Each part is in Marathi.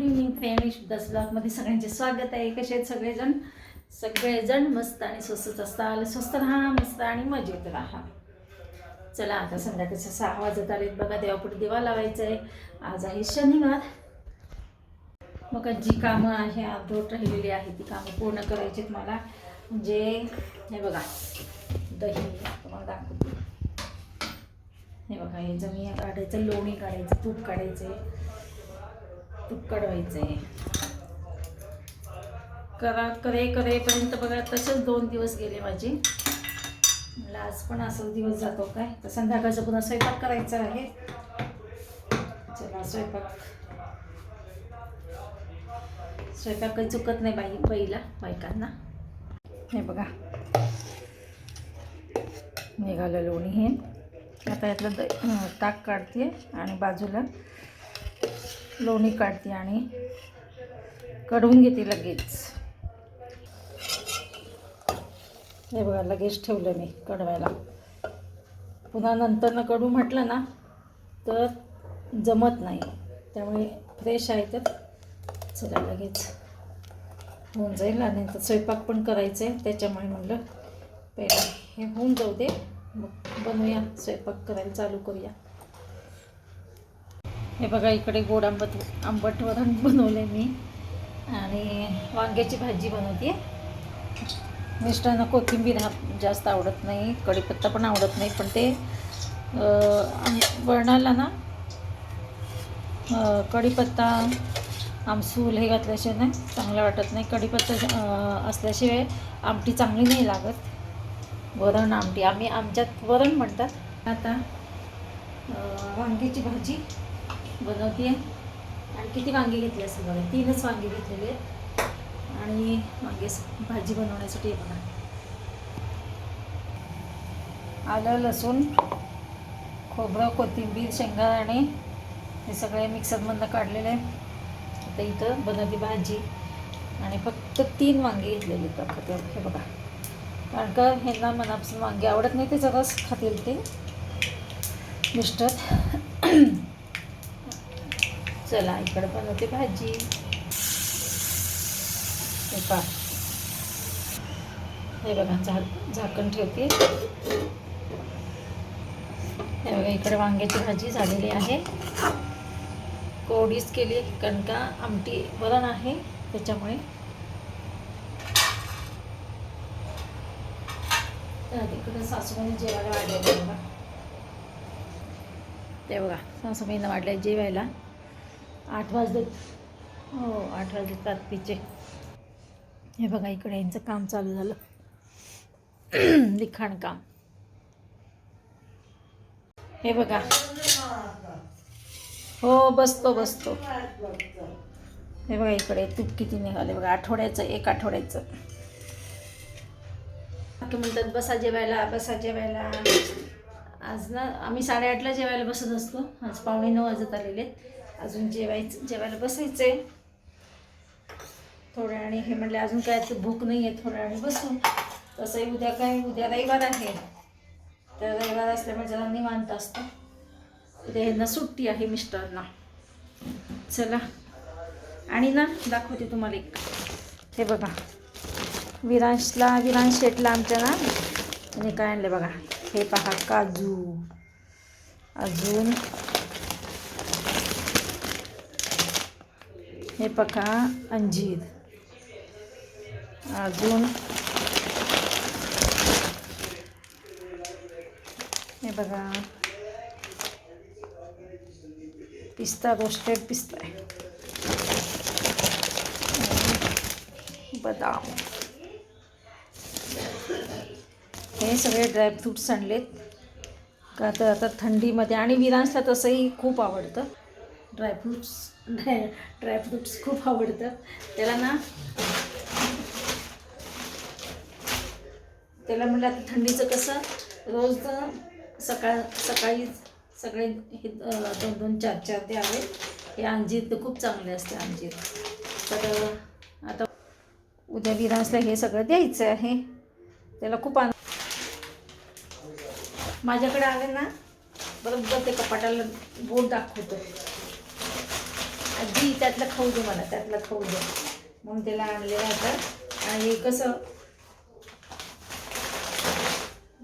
गुड इव्हनिंग फ्रेंड दस ब्लॉगमध्ये सगळ्यांचे स्वागत आहे. कसे आहेत सगळेजण? सगळेजण मस्त आणि स्वस्तच असतात स्वस्त राहा मस्त आणि मजेत राहा. चला आता संध्याकाळच्या सहा वाजत आलेत. बघा देवापुढे दिवा लावायचा आहे आज आहे शनिवार. मग जी कामं आहे अर्धवट राहिलेली आहे ती कामं पूर्ण करायची आहेत मला. म्हणजे हे बघा दही तुम्हाला दाखवते. हे बघा हे जमीन काढायचं लोणी काढायचं तूप काढायचं तूप काढवायचं आहे करा करे करेपर्यंत बघा तसेच दोन दिवस गेले माझे. म्हणलं आज पण असं दिवस जातो काय? तर संध्याकाळचं पुन्हा स्वयंपाक करायचा आहे. चला स्वयंपाक. स्वयंपाक काही चुकत नाही बाई बाईला बायकांना. हे बघा. निघालं लोणी हे. आता यातलं द ताक काढते आणि बाजूला लोणी काढते आणि कढवून घेते लगेच. हे बघा लगेच ठेवलं मी कढवायला. पुन्हा नंतरनं कडू म्हटलं ना तर जमत नाही. त्यामुळे फ्रेश आहे तर चला लगेच होऊन जाईल. आणि तर स्वयंपाक पण करायचं आहे त्याच्यामुळे म्हणलं पहिलं हे होऊन जाऊ दे. मग बनवूया स्वयंपाक करायला चालू करूया. हे बघा इकडे गोड आंबट आंबट वरण बनवलं मी. आणि वांग्याची भाजी बनवते. मिस्टरांना कोथिंबीर हा जास्त आवडत नाही कढीपत्ता पण आवडत नाही पण ते आम- वरणाला ना कढीपत्ता आमसूल हे घातल्याशिवाय नाही चांगलं वाटत नाही. कढीपत्ता असल्याशिवाय आमटी चांगली नाही लागत. वरण आमटी. आम्ही आमच्यात वरण म्हणतात. आता वांग्याची भाजी बनवते आणि किती वांगे घेतले असं बघा तीनच वांगे घेतलेले आहेत. आणि वांगे भाजी बनवण्यासाठी बघा. आलं लसूण खोबरं कोथिंबीर शेंगदाणे हे सगळे मिक्सरमधनं काढलेले आता इथं बनवते भाजी. आणि फक्त तीन वांगे घेतलेले आहेत हे बघा. कारण का ह्यांना मनापासून वांगे आवडत नाही त्याचा रस खातील ते. मिस्टर. चला इकडे बनवते भाजी. हे पा. हे बघा झाक झाकण ठेवते. हे बघा इकडे वांग्याची भाजी झालेली आहे. कोरडीच केली कारण का आमटी वरण आहे त्याच्यामुळे. तर तिकडे सासूबाईने जेवायला वाढलेलं बघा. ते बघा सासूबाईंना वाढल्या जेवायला. आठ वाजले. हो आठ वाजले रात्रीचे. हे बघा इकडे यांचं काम चालू झालं. लिखाण काम. हे बघा. हो बसतो बसतो. हे बघा इकडे तूप किती निघाले. बघा आठवड्याचं एक आठवड्याचं. बाकी म्हणतात बसा जेवायला बसा जेवायला. आज ना आम्ही साडेआठला जेवायला बसत असतो. आज पावणे नऊ वाजत आलेले आहेत. अजून जेवायचं जेवायला बसायचं आहे थोड्या आणि हे म्हणलं अजून काय तर भूक नाही आहे थोड्या आणि बसून तसंही उद्या काय उद्या रविवार आहे. तर रविवार असल्यामुळे जरा निवांत असतं. उद्या ह्यांना सुट्टी आहे मिस्टरना. चला. आणि ना दाखवते तुम्हाला एक. हे बघा. विरांशला विरांश शेटला आमच्या ना आणि काय आणलं बघा. हे पहा काजू. अजून हे बघा अंजीर. अजून हे बघा. पिस्ता रोस्टेड पिस्ता आहे. बदाम. हे सगळे ड्रायफ्रूट्स आणलेत. का तर आता थंडीमध्ये आणि विरांसला तसंही खूप आवडतं. ड्रायफ्रूट्स ड्राय ड्रायफ्रूट्स खूप आवडतात. त्याला ना त्याला म्हणलं आता थंडीचं कसं? रोज सकाळ सकाळी सगळे हे दोन दोन चार चार ते आले. हे अंजीर तर खूप चांगले असते अंजीर. तर आता उद्या विरांशला हे सगळं द्यायचं आहे. त्याला खूप आनंद माझ्याकडे आले ना बरोबर ते कपाटाला बोट दाखवतो. आजी त्यातलं खाऊ दे मला त्यातलं खाऊ दे. म्हणून त्याला आणलेलं होतं आणि कसं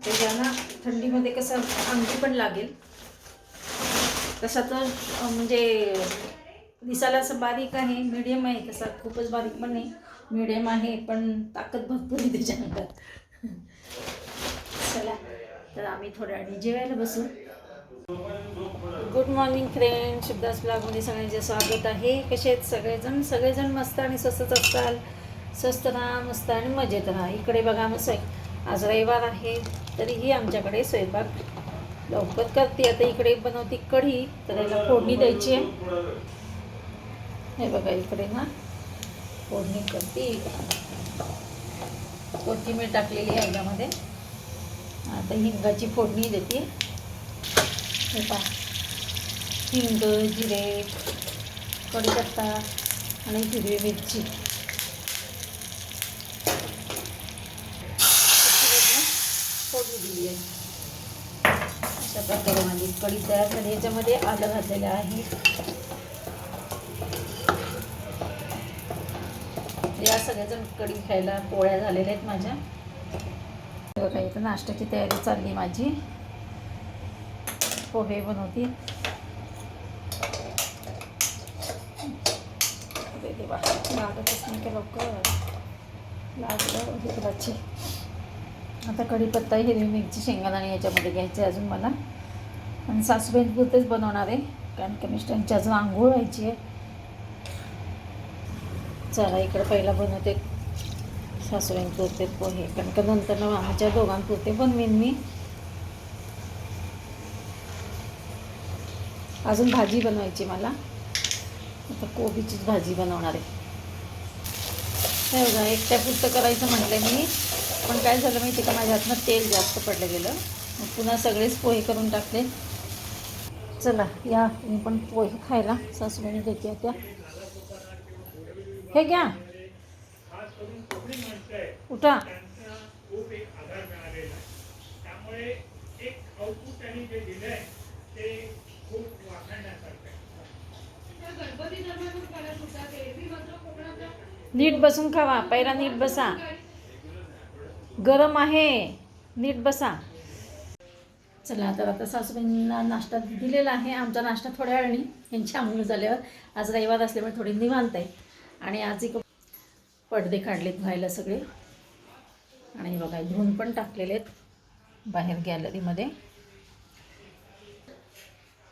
त्याच्यानं थंडीमध्ये कसं अंगी पण लागेल. तसा तर म्हणजे दिसायला असं बारीक आहे मीडियम आहे तसा खूपच बारीक पण नाही. मीडियम आहे पण ताकद भरपूर आहे त्याच्या अंगात चला तर आम्ही थोड्या वेळाने जेवायला बसू. गुड मॉर्निंग फ्रेंड शुभदास ब्लॉगमध्ये सगळ्यांचे स्वागत आहे. कसे आहेत सगळेजण? सगळेजण मस्त आणि स्वस्तच असाल स्वस्त राहा मस्त आणि मजेत राहा. इकडे बघा मग स्वयं आज रविवार आहे. तरीही आमच्याकडे स्वयंपाक लवकर करते. आता इकडे बनवते कढी. तर याला फोडणी द्यायची आहे. हे बघा इकडे ना फोडणी करते. कोथिंबीर टाकलेली आहे याच्यामध्ये. आता हिंगाची फोडणी देते. हे पहा. हिंग जिरे कढीपत्ता आणि हिरवी मिरची. फोडणी दिली आहे. अशा प्रकारे माझी कढी तयार झाली. याच्यामध्ये आलं घातलेलं आहे. या सगळ्याजण कढी खायला पोळ्या झालेल्या आहेत माझ्या. बघा इथं नाश्त्याची तयारी चालली माझी. पोहे बनवते देवा लागतच नाही का लवकर लागलं हिकडाची आता कढीपत्ता हिरवी मिरची शेंगादाणे याच्यामध्ये घ्यायचे अजून मला आणि सासूबाईंपुरतेच बनवणार आहे कारण की अजून आंघोळ व्हायची आहे चला इकडं पहिला बनवते सासूबाईंपुरते पोहे कारण का नंतर माझ्या दोघांपुरते बनवेन मी अजून भाजी बनवायची मला. आता कोबीचीच भाजी बनवणार आहे. हे बघा एकट्यापुरतं करायचं म्हटलं मी पण काय झालं माहिती का? माझ्या हातनं तेल जास्त पडलं गेलं. मग पुन्हा सगळेच पोहे करून टाकले. चला या मी पण पोहे खायला. सासूबाईने देते त्या हे घ्या. उठा. एक त्यामुळे एक आउटपुट त्यांनी जे दिलंय ते खूप आहे नीट बसून खावा. पहिला नीट बसा. गरम आहे. नीट बसा. चला तर आता सासूबाईंना नाश्ता दिलेला आहे. आमचा नाश्ता थोड्या वेळाने यांची आंघोळ झाल्यावर. आज रविवार असल्यामुळे थोडी निवांत आहे. आणि आज एक पडदे काढलेत व्हायला सगळे. आणि बघा धुवून पण टाकलेले आहेत बाहेर गॅलरीमध्ये